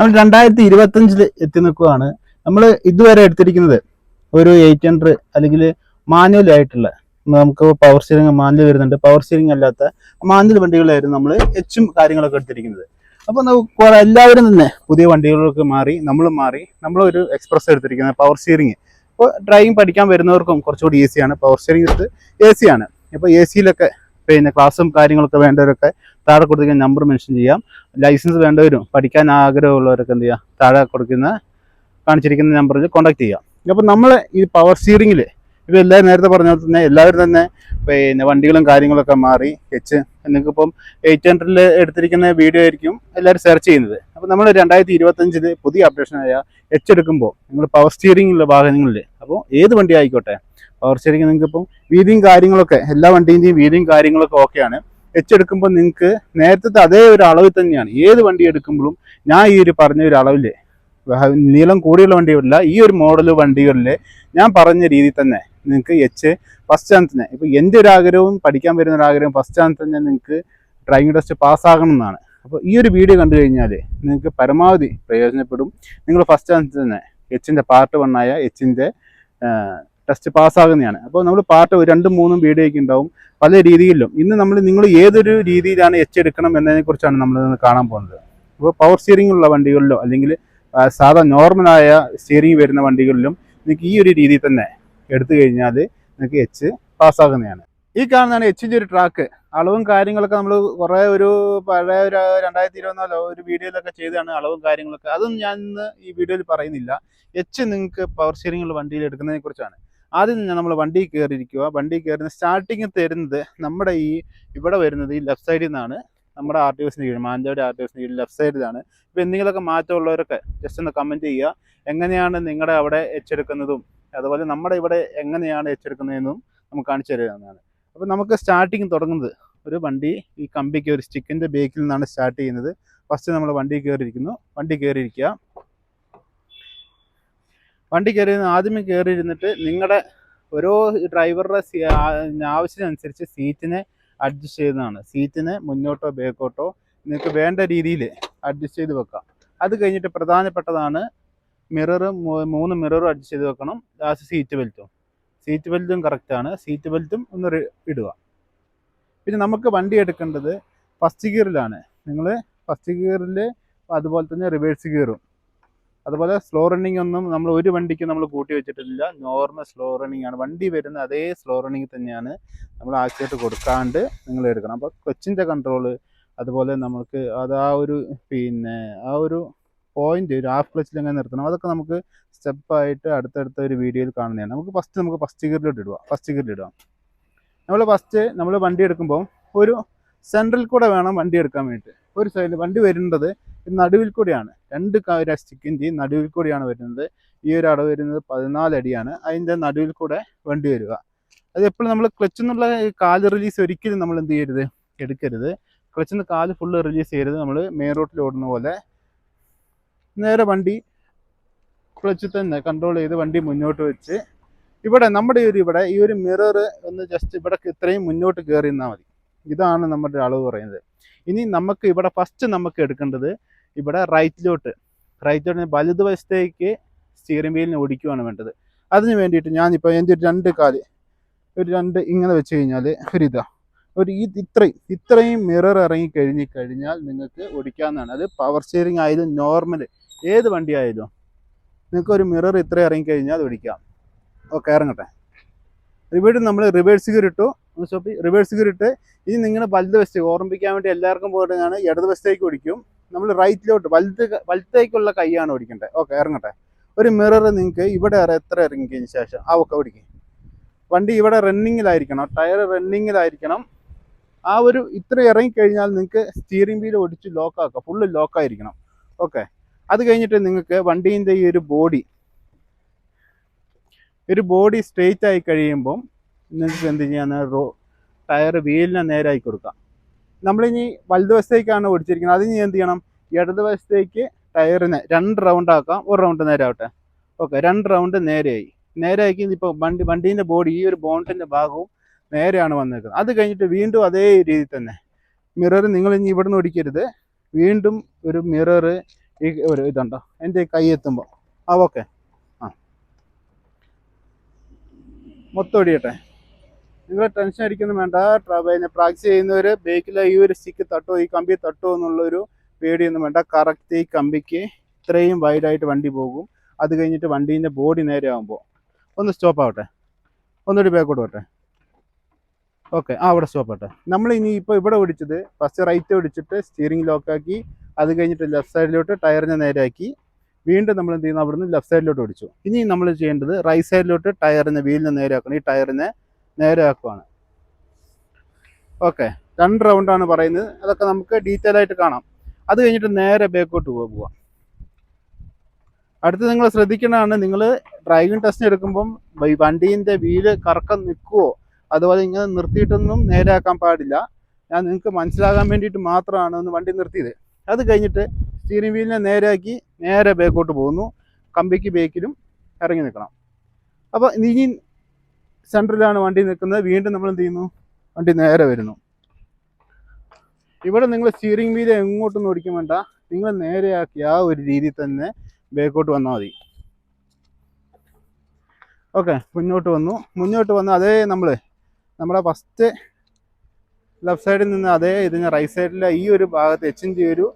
നമ്മൾ രണ്ടായിരത്തി ഇരുപത്തഞ്ചിൽ എത്തി നിൽക്കുകയാണ്. നമ്മൾ ഇതുവരെ എടുത്തിരിക്കുന്നത് ഒരു എയ്റ്റ് ഹൺഡ്രഡ് അല്ലെങ്കിൽ മാനുവൽ ആയിട്ടുള്ള നമുക്ക് പവർ സ്റ്റിയറിംഗ് മാനുവൽ വരുന്നുണ്ട്. പവർ സ്റ്റിയറിംഗ് അല്ലാത്ത മാനുവൽ വണ്ടികളായിരുന്നു നമ്മൾ എച്ചും കാര്യങ്ങളൊക്കെ എടുത്തിരിക്കുന്നത്. അപ്പോൾ നമുക്ക് എല്ലാവരും തന്നെ പുതിയ വണ്ടികളൊക്കെ മാറി നമ്മൾ മാറി നമ്മളൊരു എക്സ്പ്രസ് എടുത്തിരിക്കുന്നത് പവർ സ്റ്റിയറിംഗ് ഇപ്പോൾ ഡ്രൈവിംഗ് പഠിക്കാൻ വരുന്നവർക്കും കുറച്ചുകൂടി ഈസിയാണ് പവർ സ്റ്റിയറിംഗ് എടുത്ത് എ സി ആണ്. ഇപ്പോൾ എ സിയിലൊക്കെ പിന്നെ ക്ലാസ്സും കാര്യങ്ങളൊക്കെ വേണ്ടവരൊക്കെ താഴെ കൊടുത്തിരിക്കുന്ന നമ്പർ മെൻഷൻ ചെയ്യാം. ലൈസൻസ് വേണ്ടവരും പഠിക്കാൻ ആഗ്രഹമുള്ളവരൊക്കെ എന്ത് ചെയ്യാം താഴെ കൊടുക്കുന്ന കാണിച്ചിരിക്കുന്ന നമ്പറിൽ കോൺടാക്ട് ചെയ്യാം അപ്പം നമ്മൾ ഈ പവർ സ്റ്റിയറിംഗിൽ ഇപ്പോൾ എല്ലാവരും നേരത്തെ പറഞ്ഞ പോലെ തന്നെ എല്ലാവരും തന്നെ പിന്നെ വണ്ടികളും കാര്യങ്ങളൊക്കെ മാറി എച്ച് നിങ്ങൾക്കിപ്പം എയ്റ്റ് ഹൺഡ്രഡിൽ എടുത്തിരിക്കുന്ന വീഡിയോ ആയിരിക്കും എല്ലാവരും സെർച്ച് ചെയ്യുന്നത്. അപ്പോൾ നമ്മൾ രണ്ടായിരത്തി ഇരുപത്തഞ്ചിൽ പുതിയ അപ്ഡേഷനായ എച്ച് എടുക്കുമ്പോൾ നിങ്ങൾ പവർ സ്റ്റിയറിംഗിലുള്ള വാഹനങ്ങളിൽ അപ്പോൾ ഏത് വണ്ടി ആയിക്കോട്ടെ പവർ ശരിക്കും നിങ്ങൾക്ക് ഇപ്പം വീതിയും കാര്യങ്ങളൊക്കെ എല്ലാ വണ്ടീന്റെയും വീതിയും കാര്യങ്ങളൊക്കെ ഓക്കെയാണ്. എച്ച് എടുക്കുമ്പോൾ നിങ്ങൾക്ക് നേരത്തെ അതേ ഒരു അളവിൽ തന്നെയാണ്. ഏത് വണ്ടി എടുക്കുമ്പോഴും ഞാൻ ഈ ഒരു പറഞ്ഞ ഒരു അളവിൽ നീളം കൂടിയുള്ള വണ്ടികളില്ല ഈ ഒരു മോഡൽ വണ്ടികളിൽ ഞാൻ പറഞ്ഞ രീതിയിൽ തന്നെ നിങ്ങൾക്ക് എച്ച് ഫസ്റ്റ് ചാൻസ് തന്നെ ഇപ്പോൾ എന്റെ ഒരു ആഗ്രഹവും പഠിക്കാൻ വരുന്ന ഒരു ആഗ്രഹം ഫസ്റ്റ് ചാൻസ് തന്നെ നിങ്ങൾക്ക് ഡ്രൈവിംഗ് ടെസ്റ്റ് പാസ്സാകണം എന്നാണ് അപ്പോൾ ഈ ഒരു വീഡിയോ കണ്ടു കഴിഞ്ഞാൽ നിങ്ങൾക്ക് പരമാവധി പ്രയോജനപ്പെടും. നിങ്ങൾ ഫസ്റ്റ് ചാൻസ് തന്നെ എച്ചിന്റെ പാർട്ട് വണ്ണായ എച്ചിന്റെ ടെസ്റ്റ് പാസ്സാകുന്നതാണ്. അപ്പോൾ നമ്മൾ പാർട്ട് രണ്ടും മൂന്നും വീഡിയോയ്ക്ക് ഉണ്ടാവും. പല രീതിയിലും. ഇന്ന് നമ്മൾ നിങ്ങൾ ഏതൊരു രീതിയിലാണ് എച്ച് എടുക്കണം എന്നതിനെ കുറിച്ചാണ് നമ്മൾ കാണാൻ പോകുന്നത്. അപ്പോൾ പവർ സ്റ്റിയറിംഗ് ഉള്ള വണ്ടികളിലോ അല്ലെങ്കിൽ സാധാ നോർമലായ സ്റ്റിയറിംഗ് വരുന്ന വണ്ടികളിലും നിങ്ങൾക്ക് ഈ ഒരു രീതിയിൽ തന്നെ എടുത്തു കഴിഞ്ഞാൽ നിങ്ങൾക്ക് എച്ച് പാസ്സാകുന്നതാണ്. ഈ കാണുന്നതാണ് എച്ചിന്റെ ഒരു ട്രാക്ക് അളവും കാര്യങ്ങളൊക്കെ നമ്മൾ കുറേ ഒരു പഴയ ഒരു രണ്ടായിരത്തി ഇരുപത്തിനാലോ ഒരു വീഡിയോയിലൊക്കെ ചെയ്തതാണ് അളവും കാര്യങ്ങളൊക്കെ. അതൊന്നും ഞാൻ ഇന്ന് ഈ വീഡിയോയിൽ പറയുന്നില്ല. എച്ച് നിങ്ങൾക്ക് പവർ സ്റ്റിയറിംഗ് ഉള്ള വണ്ടിയിൽ എടുക്കുന്നതിനെ കുറിച്ചാണ്. ആദ്യം തന്നെ നമ്മൾ വണ്ടി കയറിയിരിക്കുക വണ്ടി കയറുന്ന സ്റ്റാർട്ടിങ് തരുന്നത് നമ്മുടെ ഈ ഇവിടെ വരുന്നത് ഈ ലെഫ്റ്റ് സൈഡിൽ നിന്നാണ് നമ്മുടെ ആർ ടി എസിന് കീഴിൽ മാനന്തവാടി ആർ ടി എസിന് കീഴിൽ ലെഫ്റ്റ് സൈഡിലാണ് ഇപ്പോൾ എന്തെങ്കിലുമൊക്കെ മാറ്റമുള്ളവരൊക്കെ ജസ്റ്റ് ഒന്ന് കമന്റ് ചെയ്യുക. എങ്ങനെയാണ് നിങ്ങളുടെ അവിടെ എച്ചെടുക്കുന്നതും അതുപോലെ നമ്മുടെ ഇവിടെ എങ്ങനെയാണ് എച്ചെടുക്കുന്നതെന്നും നമുക്ക് കാണിച്ചു തരുന്നതാണ്. അപ്പോൾ നമുക്ക് സ്റ്റാർട്ടിങ് തുടങ്ങുന്നത് ഒരു വണ്ടി ഈ കമ്പിക്ക് ഒരു സ്റ്റിക്കിന്റെ ബേക്കിൽ നിന്നാണ് സ്റ്റാർട്ട് ചെയ്യുന്നത്. ഫസ്റ്റ് നമ്മൾ വണ്ടി കയറിയിരിക്കുന്നു വണ്ടി കയറിയിരിക്കുക വണ്ടി കയറി ആദ്യമേ കയറിയിരുന്നിട്ട് നിങ്ങളുടെ ഓരോ ഡ്രൈവറുടെ ആവശ്യത്തിനനുസരിച്ച് സീറ്റിനെ അഡ്ജസ്റ്റ് ചെയ്യുന്നതാണ്. സീറ്റിനെ മുന്നോട്ടോ ബേക്കോട്ടോ നിങ്ങൾക്ക് വേണ്ട രീതിയിൽ അഡ്ജസ്റ്റ് ചെയ്ത് വെക്കാം. അത് കഴിഞ്ഞിട്ട് പ്രധാനപ്പെട്ടതാണ് മിറർ മൂന്ന് മിററും അഡ്ജസ്റ്റ് ചെയ്ത് വെക്കണം. ലാസ്റ്റ് സീറ്റ് ബെൽറ്റും. സീറ്റ് ബെൽറ്റും കറക്റ്റാണ്. സീറ്റ് ബെൽറ്റും ഒന്ന് ഇടുക. പിന്നെ നമുക്ക് വണ്ടി എടുക്കേണ്ടത് ഫസ്റ്റ് ഗിയറിലാണ്. നിങ്ങൾ ഫസ്റ്റ് ഗിയറിൽ അതുപോലെ തന്നെ റിവേഴ്സ് ഗിയറും. അതുപോലെ സ്ലോ റണ്ണിംഗ് ഒന്നും നമ്മൾ ഒരു വണ്ടിക്ക് നമ്മൾ കൂട്ടി വെച്ചിട്ടില്ല. നോർമൽ സ്ലോ റണ്ണിംഗ് ആണ്. വണ്ടി വരുന്ന അതേ സ്ലോ റണ്ണിങ് തന്നെയാണ് നമ്മൾ ആക്സിഡന്റ് കൊടുക്കാണ്ട് നിങ്ങൾ എടുക്കണം. അപ്പോൾ ക്ലച്ചിന്റെ കൺട്രോൾ അതുപോലെ നമുക്ക് അത് ആ ഒരു പിന്നെ ആ ഒരു പോയിന്റ് ഒരു ഹാഫ് ക്ലച്ചിൽ എങ്ങനെ നിർത്തണം അതൊക്കെ നമുക്ക് സ്റ്റെപ്പായിട്ട് അടുത്തടുത്ത ഒരു വീഡിയോയിൽ കാണുന്നതാണ്. നമുക്ക് ഫസ്റ്റ് നമുക്ക് ഫസ്റ്റ് ഗിയറിലോട്ട് ഇടുക ഫസ്റ്റ് ഗിയറിൽ ഇടുക നമ്മൾ ഫസ്റ്റ് നമ്മൾ വണ്ടി എടുക്കുമ്പോൾ ഒരു സെൻട്രൽ കൂടെ വേണം വണ്ടി എടുക്കാൻ വേണ്ടിയിട്ട്. ഒരു സൈഡിൽ വണ്ടി വരുന്നത് നടുവിൽ കൂടിയാണ്. രണ്ട് സ്റ്റിക്കിന്റെയും നടുവിൽ കൂടിയാണ് വരുന്നത്. ഈ ഒരു അടവ് വരുന്നത് പതിനാല് അടിയാണ്. അതിന്റെ നടുവിൽ കൂടെ വണ്ടി വരിക. അത് എപ്പോഴും നമ്മൾ ക്ലച്ച് എന്നുള്ള കാൽ റിലീസ് ഒരിക്കലും നമ്മൾ എന്ത് ചെയ്യരുത്? എടുക്കരുത്. ക്ലച്ചിൽ നിന്ന് കാൽ ഫുള്ള് റിലീസ് ചെയ്യരുത്. നമ്മൾ മെയിൻ റോട്ടിൽ ഓടുന്ന പോലെ നേരെ വണ്ടി ക്ലച്ചിൽ തന്നെ കൺട്രോൾ ചെയ്ത് വണ്ടി മുന്നോട്ട് വെച്ച് ഇവിടെ നമ്മുടെ ഒരു ഇവിടെ ഈ ഒരു മിറർ ഒന്ന് ജസ്റ്റ് ഇവിടെ ഇത്രയും മുന്നോട്ട് കയറി നിന്നാൽ മതി. ഇതാണ് നമ്മുടെ അളവ് പറയുന്നത്. ഇനി നമുക്ക് ഇവിടെ ഫസ്റ്റ് നമുക്ക് എടുക്കേണ്ടത് ഇവിടെ റൈറ്റിലോട്ട് റൈറ്റിലോട്ട് വലതുവശത്തേക്ക് സ്റ്റിയറിംഗ് വീലിന് ഓടിക്കുകയാണ് വേണ്ടത്. അതിന് വേണ്ടിയിട്ട് ഞാനിപ്പോൾ എന്റെ ഒരു രണ്ട് കാൽ ഒരു രണ്ട് ഇങ്ങനെ വെച്ച് കഴിഞ്ഞാൽ ഒരു ഇതാ ഒരു ഈ ഇത്രയും ഇത്രയും മിറർ ഇറങ്ങി കഴിഞ്ഞ് കഴിഞ്ഞാൽ നിങ്ങൾക്ക് ഓടിക്കാവുന്നതാണ്. അത് പവർ സ്റ്റിയറിംഗ് ആയാലും നോർമൽ ഏത് വണ്ടി ആയാലും നിങ്ങൾക്ക് ഒരു മിറർ ഇത്ര ഇറങ്ങി കഴിഞ്ഞാൽ ഓടിക്കാം. ഓക്കെ ഇറങ്ങട്ടെ. ഇവിടെ നമ്മൾ റിവേഴ്സ് ഗിയർ ഇട്ടു. സ്റ്റോപ്പ് റിവേഴ്സ് ഗിയർ ഇട്ട് ഇനി നിങ്ങൾ വലത് വശത്തേക്ക് ഓർമ്മിപ്പിക്കാൻ വേണ്ടി എല്ലാവർക്കും പോയിട്ടാണ് ഇടത് വശത്തേക്ക് ഓടിക്കും. നമ്മൾ റൈറ്റിലോട്ട് വലത് വലുത്തേക്കുള്ള കൈയാണ് ഓടിക്കേണ്ടത് ഓക്കെ ഇറങ്ങട്ടെ. ഒരു മിറർ നിങ്ങൾക്ക് ഇവിടെ എത്ര ഇറങ്ങിക്കതിന് ശേഷം? ആ ഒക്കെ ഓടിക്കും. വണ്ടി ഇവിടെ റണ്ണിങ്ങിലായിരിക്കണം ടയർ റണ്ണിങ്ങിലായിരിക്കണം ആ ഒരു ഇത്ര ഇറങ്ങിക്കഴിഞ്ഞാൽ നിങ്ങൾക്ക് സ്റ്റിയറിംഗ് വീൽ ഓടിച്ച് ലോക്കാക്കാം ഫുള്ള് ലോക്കായിരിക്കണം ഓക്കെ. അത് കഴിഞ്ഞിട്ട് നിങ്ങൾക്ക് വണ്ടീന്റെ ഈ ഒരു ബോഡി ഒരു ബോഡി സ്ട്രെയിറ്റ് ആയി കഴിയുമ്പം നിങ്ങൾക്ക് എന്ത് ചെയ്യാൻ റോ ടയർ വീലിനെ നേരായി കൊടുക്കാം. നമ്മളിനി വലതുവശത്തേക്കാണ് ഓടിച്ചിരിക്കുന്നത്. അതിന് എന്ത് ചെയ്യണം? ഇടതുവശത്തേക്ക് ടയറിനെ രണ്ട് റൗണ്ട് ആക്കാം. ഒരു റൗണ്ട് നേരെ ആവട്ടെ ഓക്കെ രണ്ട് റൗണ്ട് നേരെയായി. നേരെയാക്കി ഇപ്പോൾ വണ്ടി വണ്ടീന്റെ ബോഡി ഈ ഒരു ബോണ്ടിന്റെ ഭാഗവും നേരെയാണ് വന്നേക്കുന്നത്. അത് കഴിഞ്ഞിട്ട് വീണ്ടും അതേ രീതിയിൽ തന്നെ. മിറർ നിങ്ങൾ ഇനി ഇവിടുന്ന് ഓടിക്കരുത്. വീണ്ടും ഒരു മിറർ ഈ ഒരു ഇതുണ്ടോ? എന്റെ കൈ എത്തുമ്പോൾ ആ ഓക്കെ ആ. മൊത്തം ഒടിയട്ടെ നിങ്ങൾ ടെൻഷൻ അടിക്കുന്നു വേണ്ട. പിന്നെ പ്രാക്ടീസ് ചെയ്യുന്നവർ ബേക്കിൽ ഈ ഒരു സ്റ്റിക്ക് തട്ടോ ഈ കമ്പി തട്ടോ എന്നുള്ളൊരു പേടിയൊന്നും വേണ്ട. കറക്റ്റ് ഈ കമ്പിക്ക് ഇത്രയും വൈഡായിട്ട് വണ്ടി പോകും. അത് കഴിഞ്ഞിട്ട് വണ്ടീന്റെ ബോഡി നേരെ ആകുമ്പോൾ ഒന്ന് സ്റ്റോപ്പ് ആവട്ടെ. ഒന്നുകൂടി ബാക്കോട്ട് പോട്ടെ ഓക്കെ ആ അവിടെ സ്റ്റോപ്പ് ആട്ടെ നമ്മൾ ഇനി ഇപ്പോൾ ഇവിടെ പിടിച്ചത് ഫസ്റ്റ് റൈറ്റ് പിടിച്ചിട്ട് സ്റ്റിയറിംഗ് ലോക്കാക്കി അത് കഴിഞ്ഞിട്ട് ലെഫ്റ്റ് സൈഡിലോട്ട് ടയറിനെ നേരെയാക്കി വീണ്ടും നമ്മൾ എന്ത് ചെയ്യുന്നു? അവിടുന്ന് ലെഫ്റ്റ് സൈഡിലോട്ട് പിടിച്ചു. ഇനി നമ്മൾ ചെയ്യേണ്ടത് റൈറ്റ് സൈഡിലോട്ട് ടയറിനെ വീലിനെ നേരെയാക്കണം ഈ ടയറിനെ നേരെയാക്കുവാണ്. ഓക്കെ രണ്ട് റൗണ്ടാണ് പറയുന്നത്. അതൊക്കെ നമുക്ക് ഡീറ്റെയിൽ ആയിട്ട് കാണാം. അത് കഴിഞ്ഞിട്ട് നേരെ ബേക്കോട്ട് പോവാം. അടുത്ത് നിങ്ങൾ ശ്രദ്ധിക്കേണ്ടതാണ് നിങ്ങൾ ഡ്രൈവിംഗ് ടെസ്റ്റ് എടുക്കുമ്പം വണ്ടീന്റെ വീൽ കറക്കം നിൽക്കുവോ അതുപോലെ ഇങ്ങനെ നിർത്തിയിട്ടൊന്നും നേരെയാക്കാൻ പാടില്ല. ഞാൻ നിങ്ങൾക്ക് മനസ്സിലാകാൻ വേണ്ടിയിട്ട് മാത്രമാണ് ഒന്ന് വണ്ടി നിർത്തിയത്. അത് കഴിഞ്ഞിട്ട് സ്റ്റീറിംഗ് വീലിനെ നേരെയാക്കി നേരെ ബേക്കോട്ട് പോകുന്നു. കമ്പിക്ക് ബേക്കിലും ഇറങ്ങി നിൽക്കണം. അപ്പോൾ ഇനി സെന്ററിലാണ് വണ്ടി നിൽക്കുന്നത്. വീണ്ടും നമ്മൾ എന്ത് ചെയ്യുന്നു? വണ്ടി നേരെ വരുന്നു. ഇവിടെ നിങ്ങൾ സ്റ്റിയറിംഗ് വീൽ എങ്ങോട്ടൊന്നും ഓടിക്കാൻ വേണ്ട. നിങ്ങൾ നേരെയാക്കി ആ ഒരു രീതിയിൽ തന്നെ ബേക്കോട്ട് വന്നാൽ മതി. ഓക്കെ മുന്നോട്ട് വന്നു. മുന്നോട്ട് വന്ന് അതേ നമ്മൾ നമ്മുടെ ഫസ്റ്റ് ലെഫ്റ്റ് സൈഡിൽ നിന്ന് അതേ ഇതിന് റൈറ്റ് സൈഡിലെ ഈ ഒരു ഭാഗത്ത് എച്ചിന്റെ ഒരു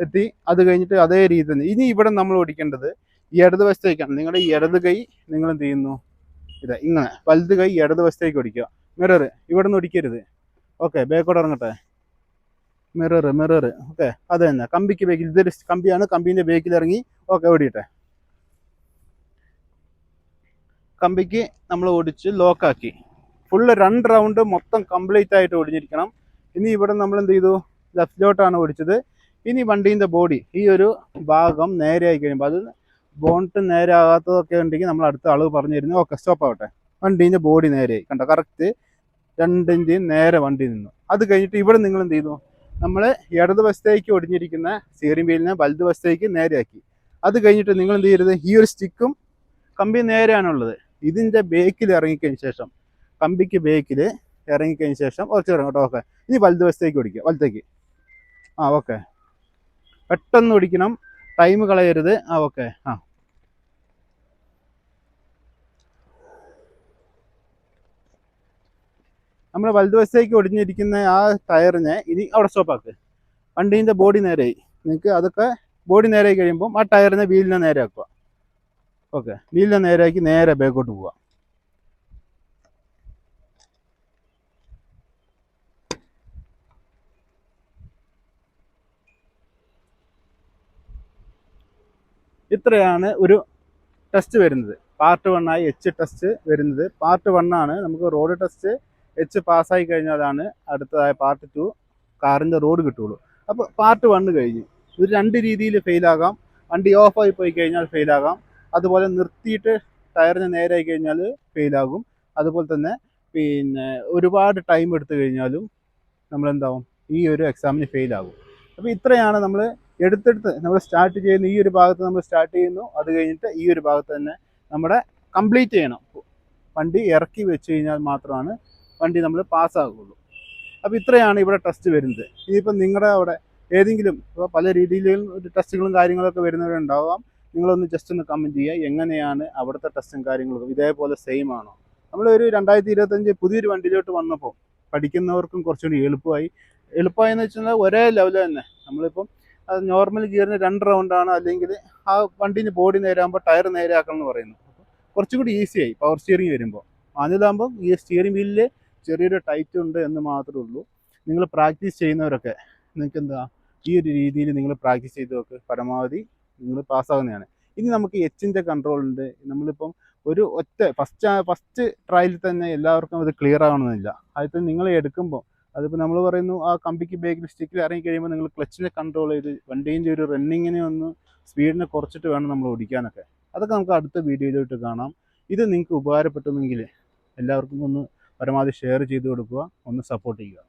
എത്തി. അത് കഴിഞ്ഞിട്ട് അതേ രീതി തന്നെ. ഇനി ഇവിടെ നമ്മൾ ഓടിക്കേണ്ടത് ഈ ഇടത് വശത്തേക്കാണ് നിങ്ങളുടെ ഇടത് കൈ നിങ്ങൾ എന്ത് ചെയ്യുന്നു? ഇത് ഇങ്ങനെ വലത് കൈ ഇടത് വശത്തേക്ക് ഒടിക്കുക മിറർ ഇവിടെ നിന്ന് ഒടിക്കരുത് ഓക്കെ ബാക്കോട്ട് ഇറങ്ങട്ടെ. മിറർ മിറർ ഓക്കെ അത് തന്നെ. കമ്പിക്ക് ബേക്കിൽ ഇതൊരു കമ്പിയാണ്. കമ്പീന്റെ ബേക്കിൽ ഇറങ്ങി ഓക്കെ ഓടിയിട്ടെ. കമ്പിക്ക് നമ്മൾ ഓടിച്ച് ലോക്കാക്കി ഫുള്ള് രണ്ട് റൗണ്ട് മൊത്തം കംപ്ലീറ്റ് ആയിട്ട് ഓടിഞ്ഞിരിക്കണം ഇനി ഇവിടെ നമ്മൾ എന്ത് ചെയ്തു? ലെഫ്റ്റിലോട്ടാണ് ഓടിച്ചത്. ഇനി വണ്ടീന്റെ ബോഡി ഈ ഒരു ഭാഗം നേരെ ആയി കഴിയുമ്പോൾ അത് ബോണ്ട് നേരെ ആകാത്തതൊക്കെ ഉണ്ടെങ്കിൽ നമ്മൾ അടുത്ത അളവ് പറഞ്ഞു തരുന്നു ഓക്കെ സ്റ്റോപ്പ് ആവട്ടെ. വണ്ടീന്റെ ബോഡി നേരെയായി. കണ്ടോ? കറക്റ്റ് രണ്ടിന്റെയും നേരെ വണ്ടി നിന്നു. അത് കഴിഞ്ഞിട്ട് ഇവിടെ നിങ്ങൾ എന്ത് ചെയ്തു? നമ്മൾ ഇടത് വശത്തേക്ക് ഒടിഞ്ഞിരിക്കുന്ന സ്റ്റിയറിംഗ് വീലിനെ വലത് വശത്തേക്ക് നേരെയാക്കി. അത് കഴിഞ്ഞിട്ട് നിങ്ങൾ എന്ത് ചെയ്യരുത്? ഈ ഒരു സ്റ്റിക്കും കമ്പി നേരെയാണുള്ളത്. ഇതിന്റെ ബേക്കിൽ ഇറങ്ങിക്കഴിഞ്ഞ ശേഷം കമ്പിക്ക് ബേക്കിൽ ഇറങ്ങിക്കഴിഞ്ഞ ശേഷം കുറച്ച് ഇറങ്ങും കേട്ടോ ഓക്കെ ഇനി വലത് വശത്തേക്ക് ഓടിക്കുക. വലത്തേക്ക്. ആ ഓക്കെ പെട്ടെന്ന് ഓടിക്കണം. ടൈം കളയരുത്. ആ ഓക്കെ ആ. നമ്മൾ വലതുവശത്തേക്ക് ഒടിഞ്ഞിരിക്കുന്ന ആ ടയറിനെ ഇനി അവിടെ സ്റ്റോപ്പാക്ക് വണ്ടീന്റെ ബോഡി നേരെയായി നിങ്ങൾക്ക് അതൊക്കെ ബോഡി നേരെ കഴിയുമ്പോൾ ആ ടയറിനെ വീലിനെ നേരെ ആക്കുക. ഓക്കെ വീലിനെ നേരെയാക്കി നേരെ ബാക്കോട്ട് പോവുക. ഇത്രയാണ് ഒരു ടെസ്റ്റ് വരുന്നത്. പാർട്ട് വണ്ണായി എച്ച് ടെസ്റ്റ് വരുന്നത്. പാർട്ട് വണ്ണാണ് നമുക്ക് റോഡ് ടെസ്റ്റ് എച്ച് പാസ്സായി കഴിഞ്ഞാലാണ് അടുത്തതായ പാർട്ട് ടു കാറിന്റെ റോഡ് കിട്ടുള്ളൂ. അപ്പോൾ പാർട്ട് വണ്ണ് കഴിഞ്ഞ്. ഇത് രണ്ട് രീതിയിൽ ഫെയിലാകാം വണ്ടി ഓഫായി പോയി കഴിഞ്ഞാൽ ഫെയിലാകാം അതുപോലെ നിർത്തിയിട്ട് ടയറിന് നേരെ ആയി കഴിഞ്ഞാൽ ഫെയിലാകും അതുപോലെ തന്നെ പിന്നെ ഒരുപാട് ടൈം എടുത്തു കഴിഞ്ഞാലും നമ്മളെന്താവും ഈ ഒരു എക്സാമിന് ഫെയിലാകും അപ്പോൾ ഇത്രയാണ് നമ്മൾ എടുത്തെടുത്ത് നമ്മൾ സ്റ്റാർട്ട് ചെയ്യുന്ന ഈ ഒരു ഭാഗത്ത് നമ്മൾ സ്റ്റാർട്ട് ചെയ്യുന്നു. അത് കഴിഞ്ഞിട്ട് ഈ ഒരു ഭാഗത്ത് തന്നെ നമ്മുടെ കംപ്ലീറ്റ് ചെയ്യണം. വണ്ടി ഇറക്കി വെച്ച് കഴിഞ്ഞാൽ മാത്രമാണ് വണ്ടി നമ്മൾ പാസ്സാകുള്ളൂ അപ്പോൾ ഇത്രയാണ് ഇവിടെ ടെസ്റ്റ് വരുന്നത്. ഇനിയിപ്പം നിങ്ങളുടെ അവിടെ ഏതെങ്കിലും ഇപ്പോൾ പല രീതിയിലും ടെസ്റ്റുകളും കാര്യങ്ങളൊക്കെ വരുന്നവരുണ്ടാവാം. നിങ്ങളൊന്ന് ജസ്റ്റ് ഒന്ന് കമന്റ് ചെയ്യുക. എങ്ങനെയാണ് അവിടുത്തെ ടെസ്റ്റും കാര്യങ്ങളൊക്കെ? ഇതേപോലെ സെയിം ആണോ? നമ്മളൊരു രണ്ടായിരത്തി ഇരുപത്തഞ്ച് പുതിയൊരു വണ്ടിയിലോട്ട് വന്നപ്പോൾ പഠിക്കുന്നവർക്കും കുറച്ചുകൂടി എളുപ്പമായി. എളുപ്പമായി എന്ന് വെച്ചാൽ ഒരേ ലെവൽ തന്നെ. നമ്മളിപ്പം അത് നോർമൽ ഗിയറിന് രണ്ട് റൗണ്ടാണ് അല്ലെങ്കിൽ ആ വണ്ടീന്റെ ബോഡി നേരാകുമ്പോൾ ടയർ നേരെയാക്കണം എന്ന് പറയുന്നു. കുറച്ചും കൂടി ഈസിയായി പവർ സ്റ്റിയറിംഗ് വരുമ്പോൾ. അതിലാകുമ്പോൾ ഈ സ്റ്റിയറിംഗ് വീലിൽ ചെറിയൊരു ടൈറ്റ് ഉണ്ട് എന്ന് മാത്രമേ ഉള്ളൂ. നിങ്ങൾ പ്രാക്ടീസ് ചെയ്യുന്നവരൊക്കെ നിങ്ങൾക്ക് എന്താ ഈ ഒരു രീതിയിൽ നിങ്ങൾ പ്രാക്ടീസ് ചെയ്ത് നോക്ക്. പരമാവധി നിങ്ങൾ പാസ്സാകുന്നതാണ് ഇനി നമുക്ക് എച്ചിന്റെ കൺട്രോൾ ഉണ്ട്. നമ്മളിപ്പം ഒരു ഒറ്റ ഫസ്റ്റ് ഫസ്റ്റ് ട്രയലിൽ തന്നെ എല്ലാവർക്കും അത് ക്ലിയർ ആവണമെന്നില്ല. അതിൽ നിങ്ങൾ എടുക്കുമ്പോൾ അതിപ്പോൾ നമ്മൾ പറയുന്നു ആ കമ്പിക്ക് ബേക്കിൽ സ്റ്റിക്കിൽ ഇറങ്ങി കഴിയുമ്പോൾ നിങ്ങൾ ക്ലച്ചിനെ കൺട്രോൾ ചെയ്ത് വണ്ടീന്റെ ഒരു റണ്ണിങ്ങിനെ ഒന്ന് സ്പീഡിനെ കുറച്ചിട്ട് വേണം നമ്മൾ ഓടിക്കാനൊക്കെ. അതൊക്കെ നമുക്ക് അടുത്ത വീഡിയോയിലോട്ട് കാണാം. ഇത് നിങ്ങൾക്ക് ഉപകാരപ്പെട്ടെങ്കിൽ എല്ലാവർക്കും ഒന്ന് പരമാവധി ഷെയർ ചെയ്ത് കൊടുക്കുക. ഒന്ന് സപ്പോർട്ട് ചെയ്യുക.